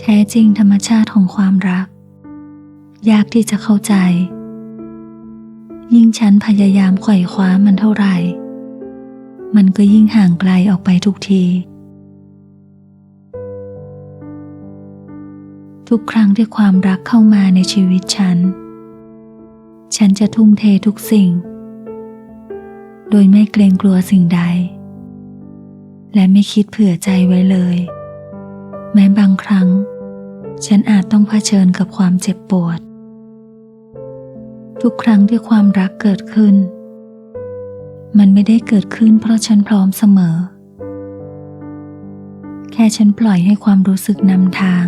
แท้จริงธรรมชาติของความรัก ยากที่จะเข้าใจ ยิ่งฉันพยายามไขว่คว้ามันเท่าไหร่ มันก็ยิ่งห่างไกลออกไปทุกที ทุกครั้งที่ความรักเข้ามาในชีวิตฉัน ฉันจะทุ่มเททุกสิ่ง โดยไม่เกรงกลัวสิ่งใด และไม่คิดเผื่อใจไว้เลย แม้บางครั้ง ฉันอาจต้องเผชิญกับความเจ็บปวด ทุกครั้งที่ความรักเกิดขึ้น มันไม่ได้เกิดขึ้นเพราะฉันพร้อมเสมอ แค่ฉันปล่อยให้ความรู้สึกนำทาง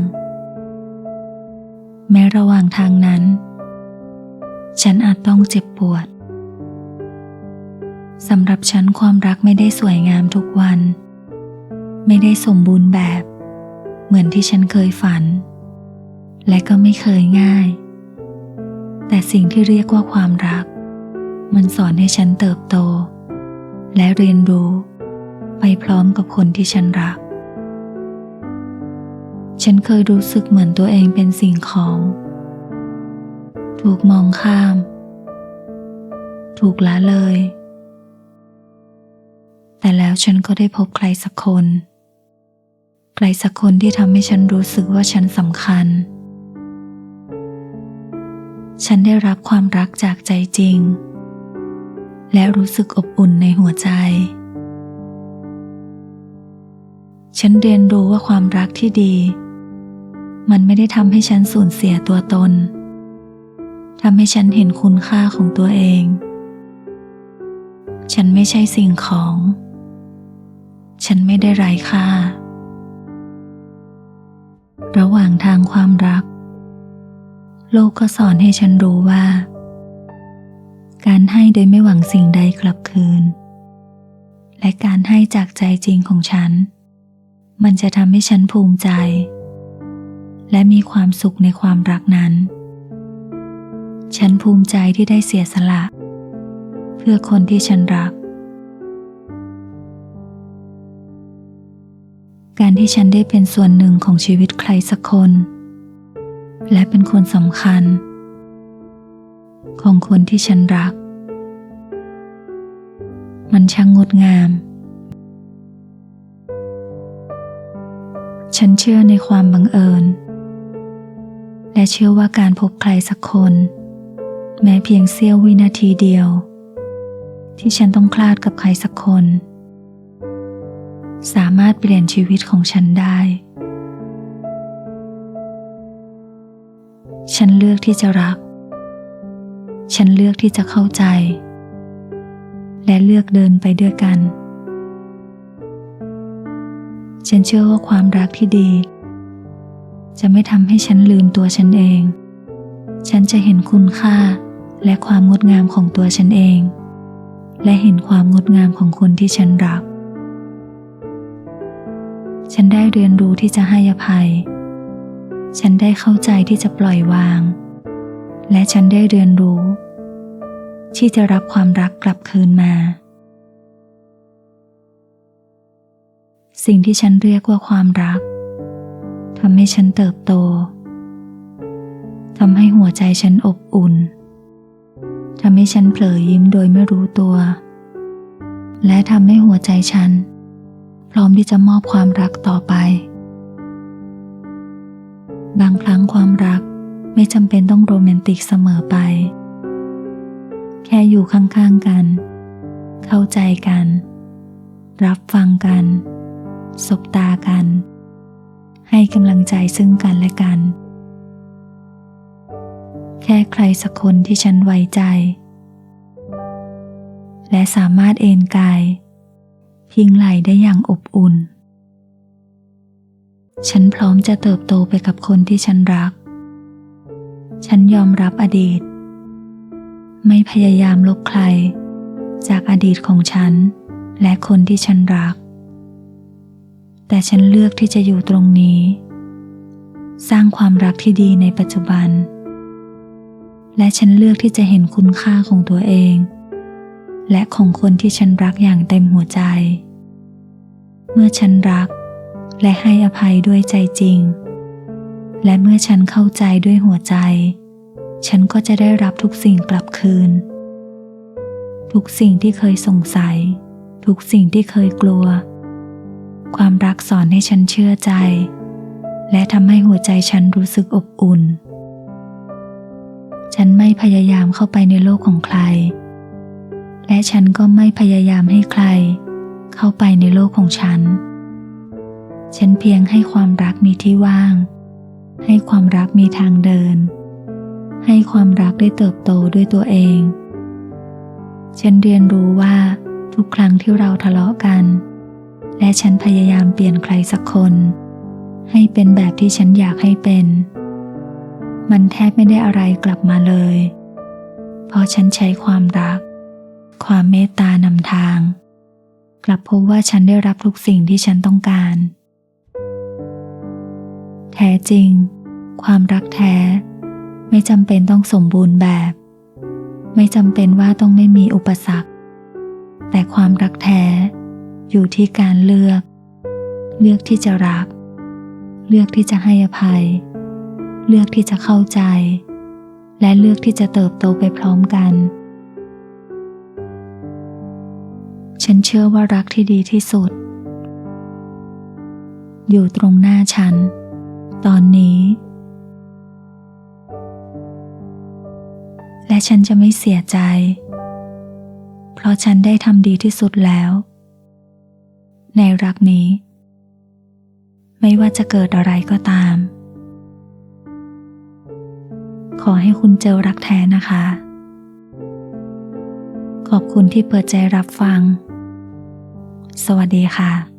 แม้ระหว่างทางนั้น ฉันอาจต้องเจ็บปวดสำหรับฉันความรักไม่ได้สวยงามทุกวัน ไม่ได้สมบูรณ์แบบ เหมือนที่ฉันเคยฝัน และก็ไม่เคยง่าย แต่สิ่งที่เรียกว่าความรัก มันสอนให้ฉันเติบโต และเรียนรู้ ไปพร้อมกับคนที่ฉันรัก ฉันเคยรู้สึกเหมือนตัวเองเป็นสิ่งของ ถูกมองข้าม ถูกละเลย แต่แล้วฉันก็ได้พบใครสักคน ใครสักคนที่ทำให้ฉันรู้สึกว่าฉันสำคัญ ฉันได้รับความรักจากใจจริง และรู้สึกอบอุ่นในหัวใจ ฉันเรียนรู้ว่าความรักที่ดี มันไม่ได้ทำให้ฉันสูญเสียตัวตนทำให้ฉันเห็นคุณค่าของตัวเอง ฉันไม่ใช่สิ่งของ ฉันไม่ได้ไร้ค่า ระหว่างทางความรัก โลกก็สอนให้ฉันรู้ว่า การให้โดยไม่หวังสิ่งใดกลับคืน และการให้จากใจจริงของฉัน มันจะทำให้ฉันภูมิใจ และมีความสุขในความรักนั้น ฉันภูมิใจที่ได้เสียสละ เพื่อคนที่ฉันรัก การที่ฉันได้เป็นส่วนหนึ่งของชีวิตใครสักคน และเป็นคนสำคัญ ของคนที่ฉันรัก มันช่างงดงาม ฉันเชื่อในความบังเอิญ และเชื่อว่าการพบใครสักคน แม้เพียงเสี้ยววินาทีเดียว ที่ฉันต้องคลาดกับใครสักคน สามารถเปลี่ยนชีวิตของฉันได้ ฉันเลือกที่จะรัก ฉันเลือกที่จะเข้าใจ และเลือกเดินไปด้วยกัน ฉันเชื่อว่าความรักที่ดี จะไม่ทำให้ฉันลืมตัวฉันเอง ฉันจะเห็นคุณค่าและความงดงามของตัวฉันเอง และเห็นความงดงามของคนที่ฉันรัก ฉันได้เรียนรู้ที่จะให้อภัย ฉันได้เข้าใจที่จะปล่อยวาง และฉันได้เรียนรู้ ที่จะรับความรักกลับคืนมา สิ่งที่ฉันเรียกว่าความรักทำให้ฉันเติบโตทำให้หัวใจฉันอบอุ่นทำให้ฉันเผลอยิ้มโดยไม่รู้ตัว และทำให้หัวใจฉัน พร้อมที่จะมอบความรักต่อไป บางครั้งความรักไม่จำเป็นต้องโรแมนติกเสมอไป แค่อยู่ข้างๆกัน เข้าใจกัน รับฟังกัน สบตากัน ให้กำลังใจซึ่งกันและกัน แค่ใครสักคนที่ฉันไว้ใจ และสามารถเอนกาย พิงไหลได้อย่างอบอุ่น ฉันพร้อมจะเติบโตไปกับคนที่ฉันรัก ฉันยอมรับอดีต ไม่พยายามลบใคร จากอดีตของฉันและคนที่ฉันรัก แต่ฉันเลือกที่จะอยู่ตรงนี้ สร้างความรักที่ดีในปัจจุบัน และฉันเลือกที่จะเห็นคุณค่าของตัวเอง และของคนที่ฉันรักอย่างเต็มหัวใจ เมื่อฉันรัก และให้อภัยด้วยใจจริง และเมื่อฉันเข้าใจด้วยหัวใจ ฉันก็จะได้รับทุกสิ่งกลับคืน ทุกสิ่งที่เคยสงสัย ทุกสิ่งที่เคยกลัว ความรักสอนให้ฉันเชื่อใจ และทำให้หัวใจฉันรู้สึกอบอุ่น ฉันไม่พยายามเข้าไปในโลกของใคร และฉันก็ไม่พยายามให้ใคร เข้าไปในโลกของฉัน ฉันเพียงให้ความรักมีที่ว่าง ให้ความรักมีทางเดิน ให้ความรักได้เติบโตด้วยตัวเอง ฉันเรียนรู้ว่าทุกครั้งที่เราทะเลาะกัน และฉันพยายามเปลี่ยนใครสักคน ให้เป็นแบบที่ฉันอยากให้เป็น มันแทบไม่ได้อะไรกลับมาเลย เพราะฉันใช้ความรัก ความเมตตานำทาง กลับพบว่าฉันได้รับทุกสิ่งที่ฉันต้องการ แท้จริง ความรักแท้ ไม่จำเป็นต้องสมบูรณ์แบบ ไม่จำเป็นว่าต้องไม่มีอุปสรรค แต่ความรักแท้อยู่ที่การเลือก เลือกที่จะรัก เลือกที่จะให้อภัย เลือกที่จะเข้าใจ และเลือกที่จะเติบโตไปพร้อมกัน ฉันเชื่อว่ารักที่ดีที่สุด อยู่ตรงหน้าฉัน ตอนนี้ และฉันจะไม่เสียใจ เพราะฉันได้ทำดีที่สุดแล้ว ในรักนี้ ไม่ว่าจะเกิดอะไรก็ตาม ขอให้คุณเจอรักแท้นะคะขอบคุณที่เปิดใจรับฟัง สวัสดีค่ะ